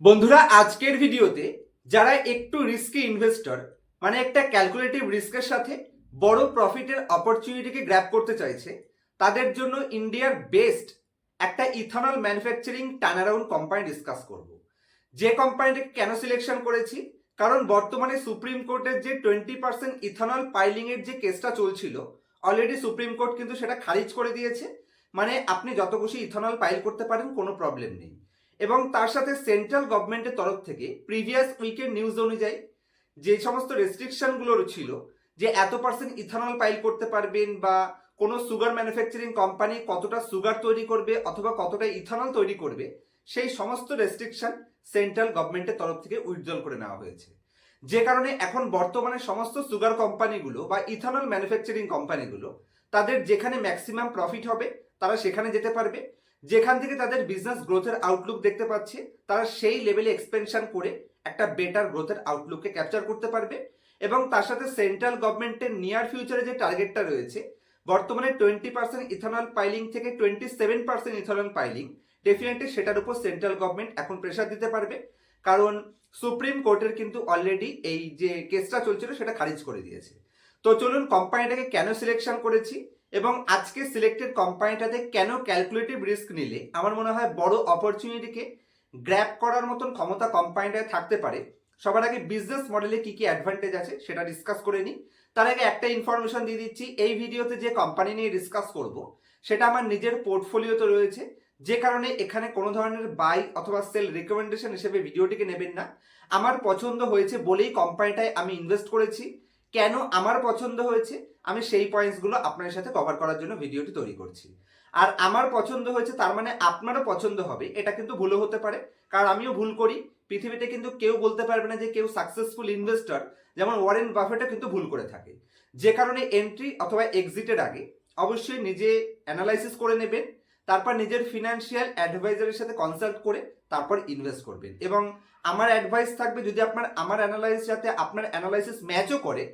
বন্ধুরা, আজকের ভিডিওতে যারা একটু রিস্কি ইনভেস্টর মানে একটা ক্যালকুলেটিভ রিস্কের সাথে বড় প্রফিটের অপরচুনিটিকে গ্র্যাপ করতে চাইছে, তাদের জন্য ইন্ডিয়ার বেস্ট একটা ethanol manufacturing turnaround company discuss করব। যে কোম্পানিটাকে কেন সিলেকশন করেছি, কারণ বর্তমানে সুপ্রিম কোর্টের যে টোয়েন্টি পার্সেন্ট ইথানল পাইলিং এর যে কেসটা চলছিল অলরেডি সুপ্রিম কোর্ট কিন্তু সেটা খারিজ করে দিয়েছে। মানে আপনি যত খুশি ইথানল পাইল করতে পারেন, কোনো প্রবলেম নেই। এবং তার সাথে সেন্ট্রাল গভর্নমেন্টের তরফ থেকে প্রিভিয়াস উইকের নিউজ অনুযায়ী যে সমস্ত রেস্ট্রিকশনগুলো ছিল, যে এত পার্সেন্ট ইথানল পাইল করতে পারবেন বা কোনো সুগার ম্যানুফ্যাকচারিং কোম্পানি কতটা সুগার তৈরি করবে অথবা কতটা ইথানল তৈরি করবে, সেই সমস্ত রেস্ট্রিকশন সেন্ট্রাল গভর্নমেন্টের তরফ থেকে উইথড্রল করে নেওয়া হয়েছে। যে কারণে এখন বর্তমানে সমস্ত সুগার কোম্পানিগুলো বা ইথানল ম্যানুফ্যাকচারিং কোম্পানিগুলো তাদের যেখানে ম্যাক্সিমাম প্রফিট হবে, তারা সেখানে যেতে পারবে। যেখান থেকে তাদের বিজনেস গ্রোথের আউটলুক দেখতে পাচ্ছে, তারা সেই লেভেলে এক্সপেনশন করে একটা বেটার গ্রোথের আউটলুককে ক্যাপচার করতে পারবে এবং তার সাথে সেন্ট্রাল গভর্নমেন্টের নিয়ার ফিউচারে যে টার্গেটটা রয়েছে, বর্তমানে টোয়েন্টি পার্সেন্ট ইথানল পাইলিং থেকে twenty seven percent ethanol piling definitely সেটার উপর সেন্ট্রাল গভর্নমেন্ট এখন প্রেশার দিতে পারবে। কারণ সুপ্রিম কোর্টের কিন্তু অলরেডি এই যে কেসটা চলছিল সেটা খারিজ করে দিয়েছে। তো চলুন কোম্পানিটাকে কেন সিলেকশন করেছি? এবং আজকে সিলেক্টেড কোম্পানিটাতে কেন ক্যালকুলেটিভ রিস্ক নিলে আমার মনে হয় বড় অপরচুনিটিকে গ্র্যাপ করার মতন ক্ষমতা কোম্পানিটায় থাকতে পারে। সবার আগে বিজনেস মডেলে কি কি অ্যাডভান্টেজ আছে সেটা ডিসকাস করে নিই। তার আগে একটা ইনফরমেশন দিয়ে দিচ্ছি, এই ভিডিওতে যে কোম্পানি নিয়ে ডিসকাস করব, সেটা আমার নিজের পোর্টফোলিওতে রয়েছে। যে কারণে এখানে কোনো ধরনের বাই অথবা সেল রেকমেন্ডেশন হিসেবে ভিডিওটিকে নেবেন না। আমার পছন্দ হয়েছে বলেই কোম্পানিটায় আমি ইনভেস্ট করেছি। কেন আমার পছন্দ হয়েছে? আমি সেই পয়েন্টসগুলো আপনাদের সাথে কভার করার জন্য ভিডিওটি তৈরি করছি। আর আমার পছন্দ হয়েছে, তার মানে আপনারও পছন্দ হবে, এটা কিন্তু ভুলও হতে পারে। কারণ আমিও ভুল করি। পৃথিবীতে কিন্তু কেউ বলতে পারবে না যে কেউ সাকসেসফুল ইনভেস্টর যেমন ওয়ারেন বাফেটও কিন্তু ভুল করে থাকে। যে কারণে এন্ট্রি অথবা এক্সিটের আগে অবশ্যই নিজে অ্যানালাইসিস করে নেবেন, তারপর নিজের ফিনান্সিয়াল অ্যাডভাইজারের সাথে কনসাল্ট করে, তারপর ইনভেস্ট করবেন। এবং আমার অ্যাডভাইস থাকবে যদি আপনার, আমার অ্যানালাইসিস যাতে আপনার অ্যানালাইসিস ম্যাচও করে,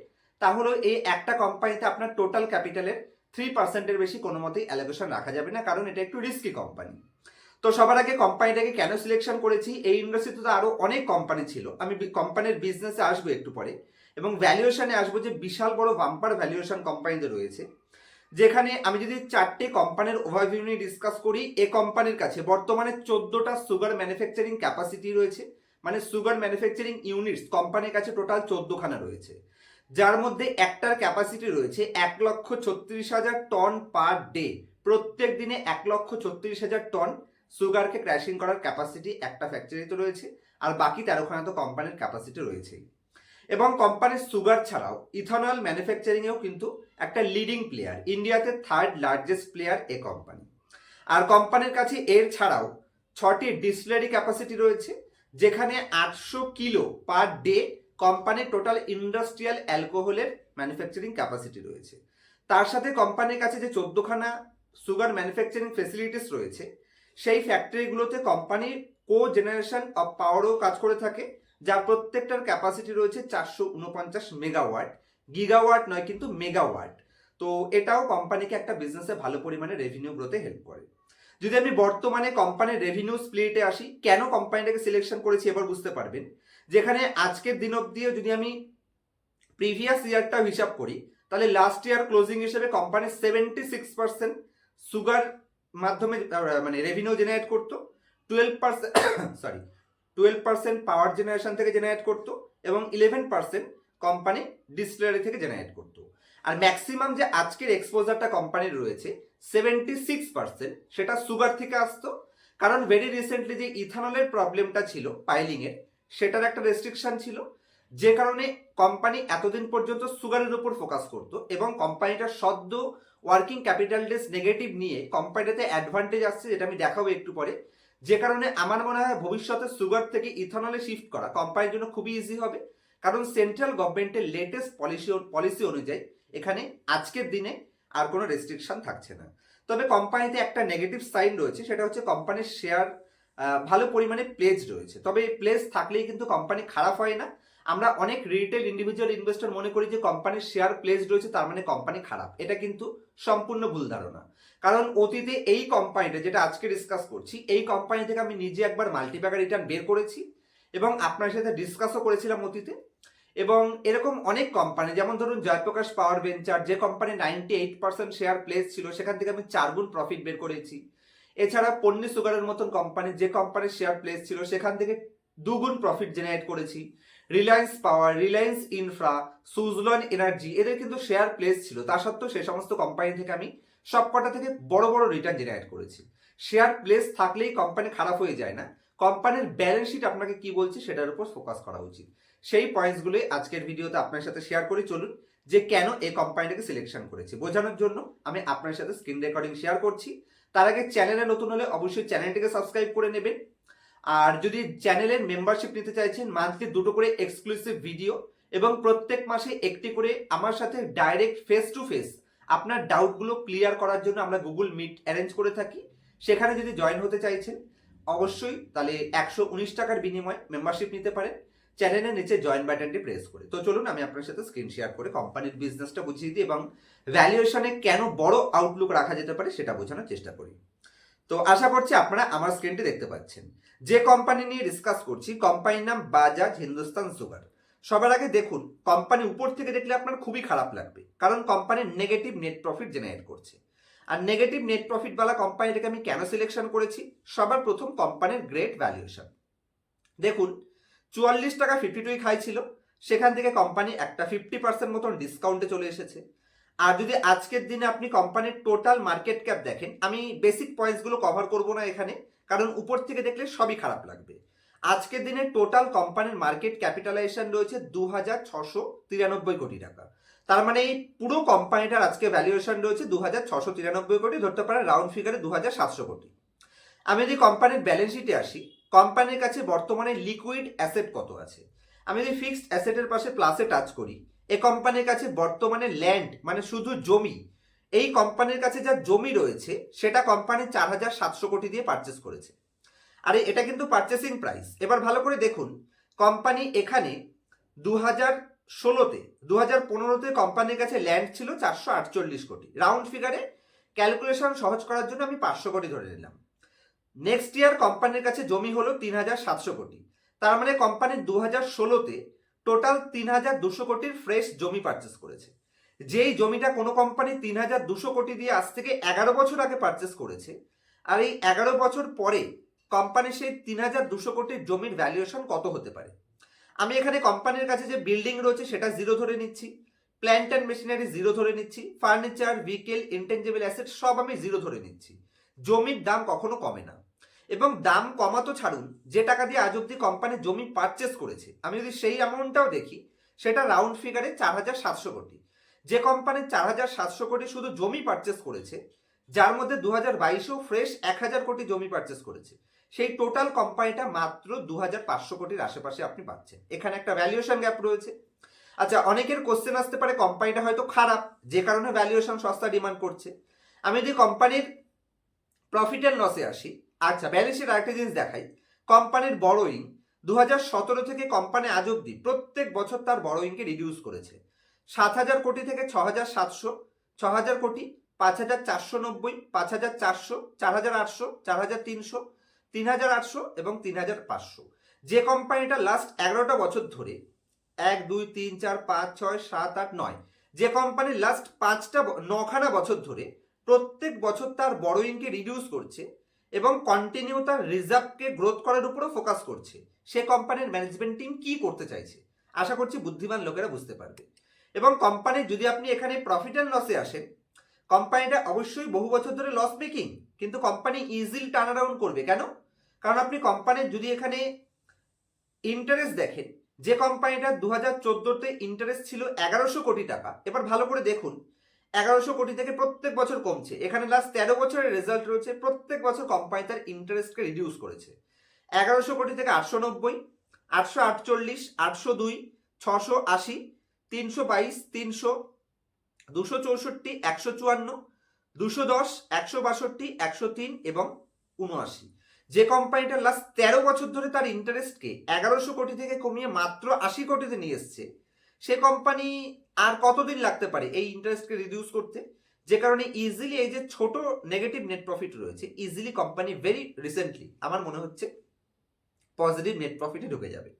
তাহলে এই একটা কোম্পানিতে আপনার টোটাল ক্যাপিটালের থ্রি পার্সেন্টের বেশি কোনো মতেই অ্যালোকেশন রাখা যাবে না, কারণ এটা একটু রিস্কি কোম্পানি তো সবার আগে কোম্পানিটাকে কেন সিলেকশন করেছি? এই ইন্ডাস্ট্রিতে তো আরও অনেক কোম্পানি ছিল। আমি কোম্পানির বিজনেসে আসব একটু পরে। এবং ভ্যালুয়েশনে আসব যে বিশাল বড় বাম্পার ভ্যালুয়েশন কোম্পানিতে রয়েছে। যেখানে আমি যদি চারটে কোম্পানির ওভারভিউ নিয়ে ডিসকাস করি, এ কোম্পানির কাছে বর্তমানে চোদ্দোটা সুগার ম্যানুফ্যাকচারিং ক্যাপাসিটি রয়েছে। মানে সুগার ম্যানুফ্যাকচারিং ইউনিটস কোম্পানির কাছে টোটাল চোদ্দোখানা রয়েছে। যার মধ্যে একটার ক্যাপাসিটি রয়েছে এক লক্ষ ছত্রিশ হাজার টন পার ডে। প্রত্যেক দিনে এক লক্ষ ছত্রিশ হাজার টন সুগারকে ক্র্যাশিং করার ক্যাপাসিটি একটা ফ্যাক্টরিতে রয়েছে, আর বাকি তেরোখানা তো কোম্পানির ক্যাপাসিটি রয়েছেই। এবং কোম্পানির সুগার ছাড়াও ইথানল ম্যানুফ্যাকচারিংয়েও কিন্তু একটা লিডিং প্লেয়ার, ইন্ডিয়াতে থার্ড লার্জেস্ট প্লেয়ার এ কোম্পানি। আর কোম্পানির কাছে এর ছাড়াও ছটি ডিসটিলারি ক্যাপাসিটি রয়েছে যেখানে আটশো কিলো পার ডে কোম্পানির টোটাল ইন্ডাস্ট্রিয়াল অ্যালকোহলের ম্যানুফ্যাকচারিং ক্যাপাসিটি রয়েছে। তার সাথে কোম্পানির কাছে যে চোদ্দখানা সুগার ম্যানুফ্যাকচারিং ফেসিলিটিস রয়েছে, সেই ফ্যাক্টরিগুলোতে কোম্পানির কো জেনারেশন অফ পাওয়ারও কাজ করে থাকে, যার প্রত্যেকটার ক্যাপাসিটি রয়েছে চারশো উনপঞ্চাশ মেগাওয়াট গিগাওয়াট নয় কিন্তু মেগাওয়াট তো এটাও কোম্পানিকে একটা বিজনেসে ভালো পরিমাণে রেভিনিউ গ্রোতে হেল্প করে। যদি আমি বর্তমানে কোম্পানির রেভিনিউ স্প্লিটে আসি, কেন কোম্পানিটাকে সিলেকশন করেছি এবার বুঝতে পারবেন? যেখানে আজকের দিন অবধিও যদি আমি প্রিভিয়াস ইয়ারটা হিসাব করি, তাহলে লাস্ট ইয়ার ক্লোজিং হিসেবে company seventy six percent sugar মাধ্যমে মানে রেভিনিউ জেনারেট করতো twelve percent sorry twelve percent power generation থেকে জেনারেট করতো, এবং ইলেভেন পার্সেন্ট কোম্পানি ডিসটিলারি থেকে জেনারেট করতো। আর ম্যাক্সিমাম যে আজকের এক্সপোজারটা কোম্পানির রয়েছে সেভেন্টি সিক্স পার্সেন্ট সেটা সুগার থেকে আসতো। কারণ ভেরি রিসেন্টলি যে ইথানলের প্রবলেমটা ছিল পাইলিংয়ের সেটার একটা রেস্ট্রিকশন ছিল। যে কারণে কোম্পানি এতদিন পর্যন্ত সুগারের উপর ফোকাস করত এবং কোম্পানিটা সদ্য ওয়ার্কিং ক্যাপিটাল ডেস নেগেটিভ নিয়ে কোম্পানিটাতে অ্যাডভান্টেজ আসছে, যেটা আমি দেখাবো একটু পরে। যে কারণে আমার মনে হয় ভবিষ্যতে সুগার থেকে ইথানলে শিফট করা কোম্পানির জন্য খুবই ইজি হবে। কারণ সেন্ট্রাল গভর্নমেন্টের লেটেস্ট পলিসি পলিসি অনুযায়ী এখানে আজকের দিনে আর কোনো রেস্ট্রিকশন থাকছে না। তবে কোম্পানিতে একটা নেগেটিভ সাইন রয়েছে, সেটা হচ্ছে কোম্পানির শেয়ার ভালো পরিমাণে প্লেজ রয়েছে। তবে এই প্লেস থাকলেই কিন্তু কোম্পানি খারাপ হয় না। আমরা অনেক রিটেল ইন্ডিভিজুয়াল ইনভেস্টর মনে করি যে কোম্পানির শেয়ার প্লেস রয়েছে, তার মানে কোম্পানি খারাপ। এটা কিন্তু সম্পূর্ণ ভুল ধারণা। কারণ অতীতে এই কোম্পানিটা যেটা আজকে ডিসকাস করছি, এই কোম্পানি থেকে আমি নিজে একবার মাল্টিপ্যাকার রিটার্ন বের করেছি এবং আপনার সাথে ডিসকাসও করেছিলাম অতীতে। এবং এরকম অনেক কোম্পানি যেমন ধরুন জয়প্রকাশ পাওয়ার ভেঞ্চার, যে company ninety eight percent share pledge ছিল, সেখান থেকে আমি চার গুণ প্রফিট বের করেছি। এছাড়া পন্নী সুগারের মতন কোম্পানি যে কোম্পানির শেয়ার প্লেস ছিল, সেখান থেকে দুগুণ প্রফিট জেনারেট করেছি। Reliance power Reliance infra Suzlon energy এদের কিন্তু শেয়ার প্লেস ছিল। তা সত্ত্বেও সে সমস্ত কোম্পানি থেকে আমি সবকটা থেকে বড় বড় রিটার্ন জেনারেট করেছি। শেয়ার প্লেস থাকলেই কোম্পানি খারাপ হয়ে যায় না। কোম্পানির ব্যালেন্স শিট আপনাকে কি বলছে, সেটার উপর ফোকাস করা উচিত। সেই পয়েন্টসগুলোই আজকের ভিডিওতে আপনার সাথে শেয়ার করি। চলুন যে কেন এই কোম্পানিটাকে সিলেকশন করেছি। বোঝানোর জন্য আমি আপনার সাথে স্ক্রিন রেকর্ডিং শেয়ার করছি। তার আগে চ্যানেলে নতুন হলে অবশ্যই চ্যানেলটিকে সাবস্ক্রাইব করে নেবেন। আর যদি চ্যানেলের মেম্বারশিপ নিতে চাইছেন মান্থলি দুটো করে এক্সক্লুসিভ ভিডিও এবং প্রত্যেক মাসে একটি করে আমার সাথে ডাইরেক্ট ফেস টু ফেস আপনার ডাউটগুলো ক্লিয়ার করার জন্য আমরা গুগল মিট অ্যারেঞ্জ করে থাকি। সেখানে যদি জয়েন হতে চাইছেন, অবশ্যই তাহলে একশো উনিশ টাকার বিনিময়ে মেম্বারশিপ নিতে পারেন। চ্যানেলের নিচে জয়েন বাটনটি প্রেস করে। তো চলুন আমি আপনার সাথে স্ক্রিন শেয়ার করে কোম্পানির বিজনেসটা বুঝিয়ে দিই এবং ভ্যালুয়েশনে কেন বড় আউটলুক রাখা যেতে পারে সেটা বোঝানোর চেষ্টা করি। তো আশা করছি আপনারা আমার স্ক্রিনটি দেখতে পাচ্ছেন। যে কোম্পানি নিয়ে ডিসকাস করছি কোম্পানির নাম বাজাজ হিন্দুস্তান সুগার সবার আগে দেখুন কোম্পানি উপর থেকে দেখলে আপনার খুবই খারাপ লাগবে, কারণ company negative net profit generate করছে। আর নেগেটিভ নেট প্রফিট বালা কোম্পানিটাকে আমি কেন সিলেকশন করেছি? সবার প্রথম কোম্পানির গ্রেট ভ্যালুয়েশন দেখুন চুয়াল্লিশ টাকা ফিফটি টুই খাই ছিল সেখান থেকে কোম্পানি একটা ফিফটি পার্সেন্ট মতন ডিসকাউন্টে চলে এসেছে। আর যদি আজকের দিনে আপনি কোম্পানির টোটাল মার্কেট ক্যাপ দেখেন, আমি বেসিক পয়েন্টসগুলো কভার করব না এখানে, কারণ উপর থেকে দেখলে সবই খারাপ লাগবে। আজকের দিনে টোটাল কোম্পানির মার্কেট ক্যাপিটালাইজেশন রয়েছে দু হাজার ছশো তিরানব্বই কোটি টাকা। তার মানে এই পুরো কোম্পানিটার আজকে ভ্যালুয়েশন রয়েছে দু হাজার ছশো তিরানব্বই কোটি, ধরতে পারে রাউন্ড ফিগারে দু হাজার সাতশো কোটি। আমি যদি কোম্পানির ব্যালেন্স শিটে আসি কোম্পানির কাছে বর্তমানে লিকুইড অ্যাসেট কত আছে? আমি যদি ফিক্সড অ্যাসেটের পাশে প্লাসে টাচ করি, এ কোম্পানির কাছে বর্তমানে ল্যান্ড মানে শুধু জমি, এই কোম্পানির কাছে যা জমি রয়েছে, সেটা কোম্পানি চার হাজার সাতশো কোটি দিয়ে পারচেস করেছে। আরে, এটা কিন্তু পারচেসিং প্রাইস এবার ভালো করে দেখুন, কোম্পানি এখানে দু হাজার ষোলোতে দু হাজার পনেরোতে কোম্পানির কাছে ল্যান্ড ছিল চারশো আটচল্লিশ কোটি। রাউন্ড ফিগারে ক্যালকুলেশন সহজ করার জন্য আমি পাঁচশো কোটি ধরে নিলাম। নেক্সট ইয়ার কোম্পানির কাছে জমি হলো তিন হাজার সাতশো কোটি। তার মানে কোম্পানি দু হাজার ষোলোতে টোটাল তিন হাজার দুশো কোটির ফ্রেশ জমি পারচেস করেছে। যেই জমিটা কোনো কোম্পানি তিন হাজার দুশো কোটি দিয়ে আজ থেকে এগারো বছর আগে পারচেস করেছে, আর এই এগারো বছর পরে কোম্পানির সেই তিন হাজার দুশো কোটির জমির ভ্যালুয়েশন কত হতে পারে? আমি এখানে কোম্পানির কাছে যে বিল্ডিং রয়েছে সেটা জিরো ধরে নিচ্ছি প্ল্যান্ট অ্যান্ড মেশিনারি জিরো ধরে নিচ্ছি ফার্নিচার ভিকেল ইন্টেঞ্জেবল অ্যাসেট সব আমি জিরো ধরে নিচ্ছি। জমির দাম কখনো কমে না। এবং দাম কমাতো ছাড়ুন, যে টাকা দিয়ে আজ অব্দি কোম্পানি জমি পারচেস করেছে। আমি যদি সেই অ্যামাউন্টটাও দেখি, সেটা রাউন্ড ফিগারে চার হাজার সাতশো কোটি। যে কোম্পানি চার হাজার সাতশো কোটি শুধু জমি পারচেস করেছে, যার মধ্যে দু হাজার বাইশেও ফ্রেশ এক হাজার কোটি জমি পারচেস করেছে। সেই টোটাল কোম্পানিটা মাত্র দু হাজার পাঁচশো কোটির আশেপাশে আপনি পাচ্ছেন। এখানে একটা ভ্যালুয়েশন গ্যাপ রয়েছে। আচ্ছা অনেকের কোশ্চেন আসতে পারে কোম্পানিটা হয়তো খারাপ, যে কারণে ভ্যালুয়েশন সস্তা ডিমান্ড করছে। আমি যদি কোম্পানির প্রফিট অ্যান্ড লসে আসি আচ্ছা ব্যালেন্সের আরেকটা জিনিস দেখাই। কোম্পানির বড়োইং দু হাজার সতেরো থেকে কোম্পানি আজ অব্দি প্রত্যেক বছর তার বড়োইংকে রিডিউস করেছে। সাত হাজার কোটি থেকে ছ হাজার সাতশো ছ হাজার কোটি পাঁচ হাজার চারশো নব্বই পাঁচ হাজার চারশো চার হাজার আটশো চার হাজার তিনশো তিন হাজার আটশো এবং তিন হাজার পাঁচশো। যে কোম্পানিটা লাস্ট এগারোটা বছর ধরে, এক, দুই, তিন, চার, পাঁচ, ছয়, সাত, আট, নয়, যে কোম্পানি লাস্ট পাঁচটা নখানা বছর ধরে প্রত্যেক বছর তার বড়োইংকে রিডিউস করছে এবং কন্টিনিউ তার রিজার্ভকে গ্রোথ করার উপরও ফোকাস করছে। সে কোম্পানির ম্যানেজমেন্ট টিম কি করতে চাইছে? আশা করছি বুদ্ধিমান লোকেরা বুঝতে পারবে। এবং কোম্পানি যদি আপনি এখানে প্রফিট অ্যান্ড লসে আসেন কোম্পানিটা অবশ্যই বহু বছর ধরে লস মেকিং কিন্তু কোম্পানি ইজিলি টার্ন অ্যারাউন্ড করবে। কেন? কারণ আপনি কোম্পানির যদি এখানে ইন্টারেস্ট দেখেন, যে কোম্পানিটা দু হাজার চোদ্দোতে ইন্টারেস্ট ছিল এগারোশো কোটি টাকা, এবার ভালো করে দেখুন এগারোশো কোটি থেকে প্রত্যেক বছর কমছে। এখানে লাস্ট তেরো বছরের রেজাল্ট রয়েছে, প্রত্যেক বছর কোম্পানি তার ইন্টারেস্টকে রিডিউস করেছে। এগারোশো কোটি থেকে আটশো নব্বই, আটশো আটচল্লিশ, আটশো দুই, ছশো আশি, তিনশো বাইশ, তিনশো, দুশো চৌষট্টি, একশো চুয়ান্ন, দুশো দশ, একশো বাষট্টি, একশো তিন এবং উনআশি। যে কোম্পানিটা লাস্ট তেরো বছর ধরে তার ইন্টারেস্টকে এগারোশো কোটি থেকে কমিয়ে মাত্র আশি কোটিতে নিয়ে এসছে সে কোম্পানি আর কতদিন লাগতে পারে এই ইন্টারেস্টকে রিডিউস করতে? যে কারণে ইজিলি এই যে ছোট নেগেটিভ নেট প্রফিট রয়েছে ইজিলি কোম্পানি ভেরি রিসেন্টলি আমার মনে হচ্ছে পজিটিভ নেট প্রফিটে ঢুকে যাবে।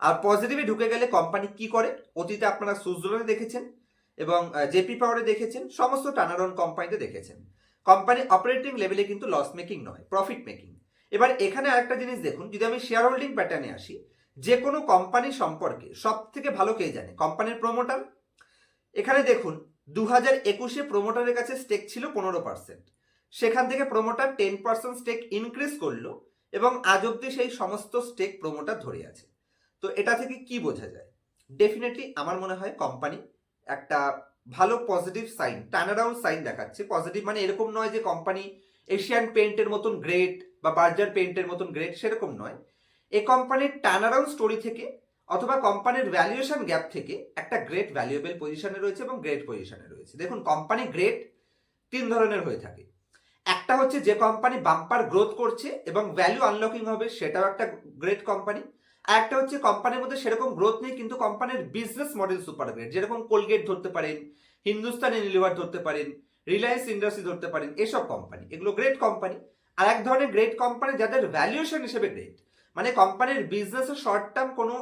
আর পজিটিভে ঢুকে গেলে কোম্পানি কি করে? অতীতে আপনারা সুজলনে দেখেছেন এবং জেপি পাওয়ারে দেখেছেন, সমস্ত টানারন কোম্পানিতে দেখেছেন। কোম্পানি অপারেটিং লেভেলে কিন্তু লস মেকিং নয় প্রফিট মেকিং এবার এখানে আরেকটা জিনিস দেখুন, যদি আমি শেয়ার হোল্ডিং প্যাটার্নে আসি যে কোনো কোম্পানি সম্পর্কে সব থেকে ভালো কে জানে? কোম্পানির প্রমোটার এখানে দেখুন দু হাজার একুশে প্রমোটারের কাছে স্টেক ছিল পনেরো পার্সেন্ট সেখান থেকে promoter ten percent stake increase করল এবং আজ অব্দি সেই সমস্ত স্টেক প্রমোটার ধরে আছে। তো এটা থেকে কি বোঝা যায়? ডেফিনেটলি আমার মনে হয় কোম্পানি একটা ভালো পজিটিভ সাইন টার্নারাউন্ড সাইন দেখাচ্ছে। পজিটিভ মানে এরকম নয় যে কোম্পানি এশিয়ান পেন্টের মতন গ্রেট বা বার্জার পেন্টের মতন গ্রেট সেরকম নয়। এই কোম্পানির টার্নারাউন্ড স্টোরি থেকে অথবা কোম্পানির ভ্যালুয়েশন গ্যাপ থেকে একটা গ্রেট ভ্যালুয়েবল পজিশনে রয়েছে এবং গ্রেট পজিশনে রয়েছে। দেখুন কোম্পানি গ্রেট তিন ধরনের হয়ে থাকে। একটা হচ্ছে যে কোম্পানি বাম্পার গ্রোথ করছে এবং ভ্যালু আনলকিং হবে, সেটাও একটা গ্রেট কোম্পানি আর একটা হচ্ছে কোম্পানির মধ্যে সেরকম গ্রোথ নেই, কিন্তু কোম্পানির বিজনেস মডেল সুপার গ্রেট যেরকম কোলগেট ধরতে পারেন হিন্দুস্তান ইউনিলিভার ধরতে পারেন রিলায়েন্স ইন্ডাস্ট্রি ধরতে পারেন, এসব কোম্পানি এগুলো গ্রেট কোম্পানি আর এক ধরনের গ্রেট কোম্পানি যাদের ভ্যালুয়েশন হিসেবে গ্রেট মানে কোম্পানির বিজনেসের শর্ট টার্ম কোনো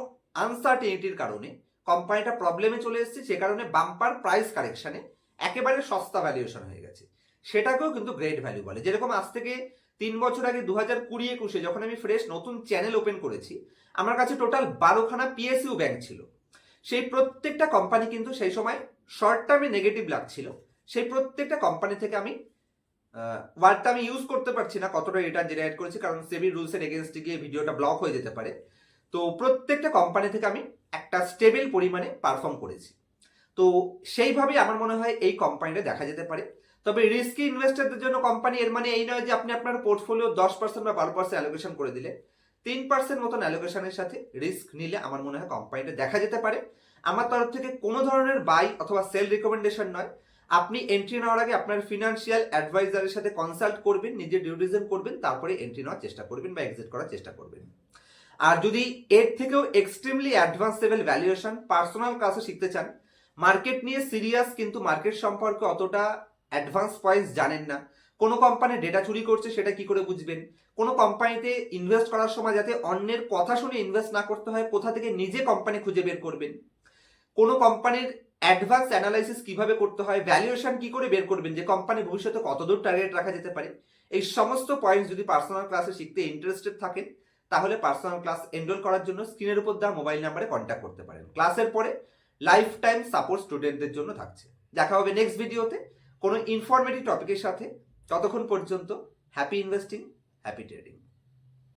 আনসার্টিনিটির কারণে কোম্পানিটা প্রবলেমে চলে এসেছে, সে কারণে বাম্পার প্রাইস কারেকশনে একেবারে সস্তা ভ্যালুয়েশন হয়ে গেছে। সেটাকেও কিন্তু গ্রেট ভ্যালু বলে। যেরকম আজ থেকে তিন বছর আগে দু হাজার কুড়ি একুশে যখন আমি ফ্রেশ নতুন চ্যানেল ওপেন করেছি, আমার কাছে টোটাল বারোখানা পিএসইউ ব্যাংক ছিল। সেই প্রত্যেকটা কোম্পানি কিন্তু সেই সময় শর্ট টার্মে নেগেটিভ লাগছিল। সেই প্রত্যেকটা কোম্পানি থেকে আমি ওয়ার্ডটা আমি ইউজ করতে পারছি না কতটা রিটার্ন জেনারেট করেছি, কারণ সেভি রুলসের এগেনস্টে গিয়ে ভিডিওটা ব্লক হয়ে যেতে পারে। তো প্রত্যেকটা কোম্পানি থেকে আমি একটা স্টেবল পরিমাণে পারফর্ম করেছি। তো সেইভাবেই আমার মনে হয় এই কোম্পানিটা দেখা যেতে পারে। তবে রিস্কি ইনভেস্টরদের জন্য কোম্পানি এর মানে এই নয় যে আপনি আপনার পোর্টফোলিও দশ পার্সেন্ট বা বারো পার্সেন্ট অ্যালোকেশন করে দিলে। তিন পার্সেন্ট মতন অ্যালোকেশনের সাথে রিস্ক নিলে আমার মনে হয় কোম্পানিটা দেখা যেতে পারে। আমার তরফ থেকে কোনো ধরনের বাই অথবা সেল রিকমেন্ডেশন নয়। আপনি এন্ট্রি নেওয়ার আগে আপনার ফিনান্সিয়াল অ্যাডভাইজারের সাথে কনসাল্ট করবেন, নিজের ডিউটিজম করবেন, তারপরে এন্ট্রি নেওয়ার চেষ্টা করবেন বা এক্সিট করার চেষ্টা করবেন। আর যদি এর থেকেও extremely advance level valuation personal ক্লাসে শিখতে চান মার্কেট নিয়ে সিরিয়াস কিন্তু মার্কেট সম্পর্কে অতটা অ্যাডভান্স পয়েন্টস জানেন না। কোনো কোম্পানি ডেটা চুরি করছে, সেটা কি করে বুঝবেন? কোনো কোম্পানিতে ইনভেস্ট করার সময় যাতে অন্যের কথা শুনে ইনভেস্ট না করতে হয়, কোথা থেকে নিজে কোম্পানি খুঁজে বের করবেন? কোনো কোম্পানির অ্যাডভান্স অ্যানালাইসিস কীভাবে করতে হয় ভ্যালুয়েশন কি করে বের করবেন, যে কোম্পানি ভবিষ্যতে কতদূর টার্গেট রাখা যেতে পারে, এই সমস্ত পয়েন্টস যদি পার্সোনাল ক্লাসে শিখতে ইন্টারেস্টেড থাকেন, তাহলে পার্সোনাল ক্লাস এনরোল করার জন্য স্ক্রিনের উপর দেওয়া মোবাইল নাম্বারে কন্ট্যাক্ট করতে পারেন। ক্লাসের পরে লাইফ টাইম সাপোর্ট স্টুডেন্টদের জন্য থাকছে। দেখা হবে নেক্সট ভিডিওতে কোনো ইনফরমেটিভ টপিকের সাথে। ততক্ষণ পর্যন্ত হ্যাপি ইনভেস্টিং হ্যাপি ট্রেডিং